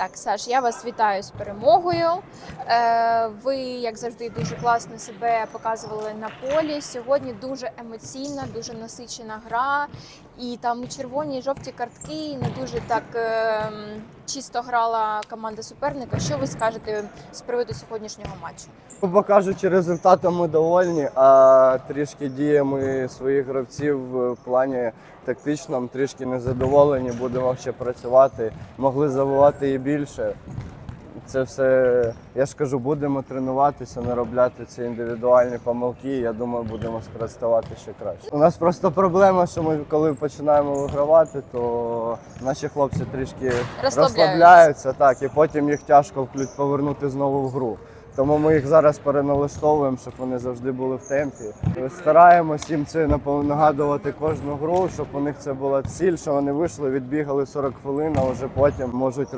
Так, Саш, я вас вітаю з перемогою. Е, ви, як завжди, дуже класно себе показували на полі. Сьогодні дуже емоційна, дуже насичена гра. І там червоні, і жовті картки, не дуже так е, м, чисто грала команда суперника. Що ви скажете з приводу сьогоднішнього матчу? Грубо кажучи, результатом ми довольні, а трішки діями своїх гравців в плані тактичному трішки незадоволені. Будемо ще працювати. Могли забувати і більше. Це все, я ж кажу, будемо тренуватися, не робляти ці індивідуальні помилки. Я думаю, будемо ставати ще краще. У нас просто проблема, що ми коли починаємо вигравати, то наші хлопці трішки Розслабляються. розслабляються, так, і потім їх тяжко повернути знову в гру. Тому ми їх зараз переналаштовуємо, щоб вони завжди були в темпі. Стараємось їм це нагадувати кожну гру, щоб у них це була ціль, що вони вийшли, відбігали 40 хвилин, а вже потім можуть